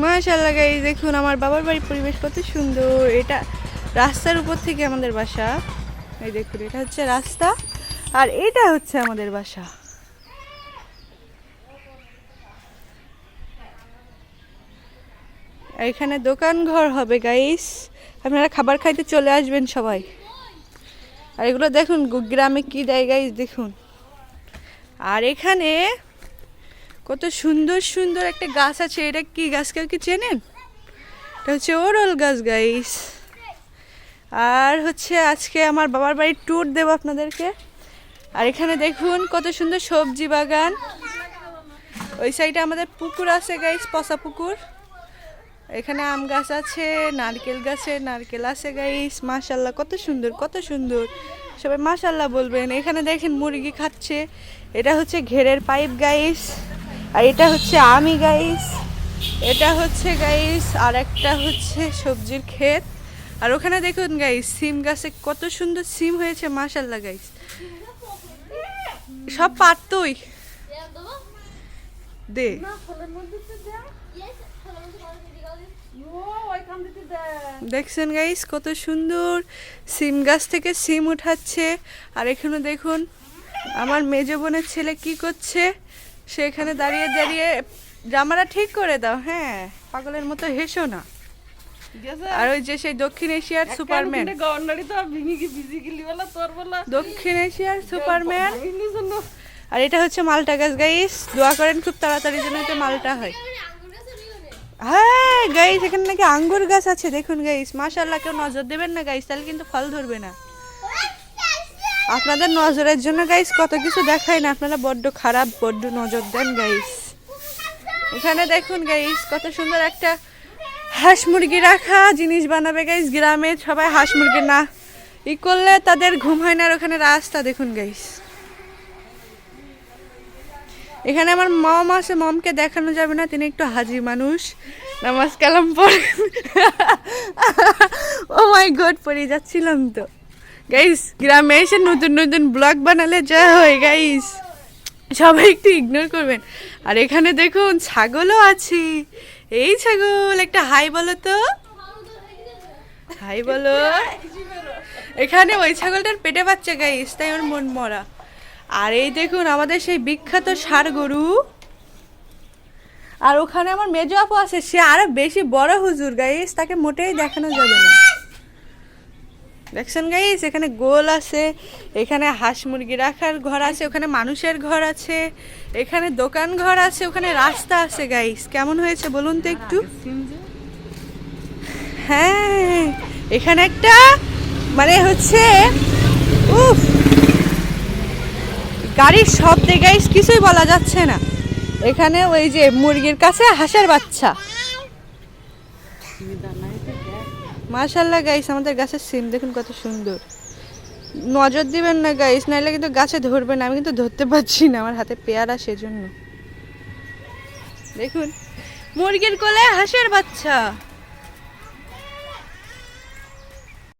মাশাল্লাহ গাইস দেখুন আমার বাবার বাড়ির পরিবেশ কত সুন্দর। এটা রাস্তার উপর থেকে আমাদের বাসা। এই দেখুন, এটা হচ্ছে রাস্তা আর এটা হচ্ছে আমাদের বাসা। এখানে দোকান ঘর হবে গাইস আপনারা খাবার খাইতে চলে আসবেন সবাই। আর এগুলো দেখুন, গ্রামে কি দেয় গাইস দেখুন। আর এখানে কত সুন্দর সুন্দর একটা গাছ আছে। এটা কি গাছ? কেউ কি চেনেন এটা হচ্ছে ওরল গাছ গাইস আর হচ্ছে আজকে আমার বাবার বাড়ির ট্যুর দেবো আপনাদেরকে। আর এখানে দেখুন কত সুন্দর সবজি বাগান। ওই সাইডে আমাদের পুকুর আছে গাইস পচা পুকুর। এখানে আম গাছ আছে, নারকেল গাছে নারকেল আছে গাইস মাশাল্লাহ কত সুন্দর কত সুন্দর। সবাই মাশাল্লাহ বলবেন। এখানে দেখেন মুরগি খাচ্ছে। এটা হচ্ছে ঘেরের পাইপ গাইস আর এটা হচ্ছে আমি গাইস এটা হচ্ছে গাইস আর একটা হচ্ছে সবজির ক্ষেত। আর ওখানে দেখুন গাইস সিম গাছে কত সুন্দর সিম হয়েছে মাশাল্লাহ গাইস সব পারতই দে। দেখছেন গাইস কত সুন্দর সিম গাছ থেকে সিম উঠাচ্ছে। আর এখানে দেখুন, আমার মেজ বোনের ছেলে কি করছে? সে এখানে দাঁড়িয়ে দাঁড়িয়ে জামাটা ঠিক করে দাও হ্যাঁ। পাগলের মতো হেসো না। আর ওই যে সেই দক্ষিণ এশিয়ার সুপারম্যান। দক্ষিণ এশিয়ার সুপারম্যান। আর এটা হচ্ছে মালটা গাছ গাইস দোয়া করেন খুব তাড়াতাড়ি যেন এটা মালটা হয়। হ্যাঁ গাইস এখানে নাকি আঙ্গুর গাছ আছে দেখুন গাইস মাশাল্লাহ কেউ নজর দেবেন না গাইস তাহলে কিন্তু ফল ধরবে না। আপনাদের নজরের জন্য গাইস কত কিছু দেখায় না। আপনারা বড্ড খারাপ, বড্ড নজর দেন গাইস এখানে দেখুন গাইস কত সুন্দর একটা হাঁস মুরগি রাখা জিনিস বানাবে গাইস গ্রামে। সবাই হাঁস মুরগি না ই করলে তাদের ঘুম হয় না, আর ওখানে রাস্তা, দেখুন গাইস এখানে আমার মম আছে, মমকে দেখানো যাবে না, তিনি একটু হাজি মানুষ। নামাজ কালাম পড়ে ও মাই গড পড়ে যাচ্ছিলাম তো। গাইস গ্রামে এসে নতুন নতুন ব্লগ বানালে যা হয় গাইস সবাই একটু ইগনোর করবেন। আর এখানে দেখুন, ছাগলও আছে। এই ছাগল, একটা হাই বলো তো? হাই বলো। এখানে ওই ছাগলটার পেটে বাচ্চা গাইস তাই ওর মন মরা। আর এই দেখুন, আমাদের সেই বিখ্যাত ষাড় গরু। আর ওখানে আমার মেজো আপু আছে, সে আরও বেশি বড় হুজুর গাইস তাকে মোটেই দেখানো যাবে না। দেখছেন গাইস এখানে গোল আছে, এখানে হাঁস মুরগি রাখার ঘর আছে, ওখানে মানুষের ঘর আছে, এখানে দোকান ঘর আছে, ওখানে রাস্তা আছে গাইস কেমন হয়েছে বলুন তো একটু? হ্যাঁ এখানে একটা মানে হচ্ছে, উফ, গাড়ির শব্দে গাইস কিছুই বলা যাচ্ছে না। এখানে ওই যে মুরগির কাছে হাঁসের বাচ্চা। মাশাল্লাহ গাইস আমাদের গাছের সিম দেখুন কত সুন্দর। নজর দিবেন না গাইস নাইলে কিন্তু গাছে ধরবে না, আমি কিন্তু ধরতে পারছি না, আমার হাতে পেয়ারা সেজন্য। দেখুন, মুরগির কোলে হাঁসের বাচ্চা।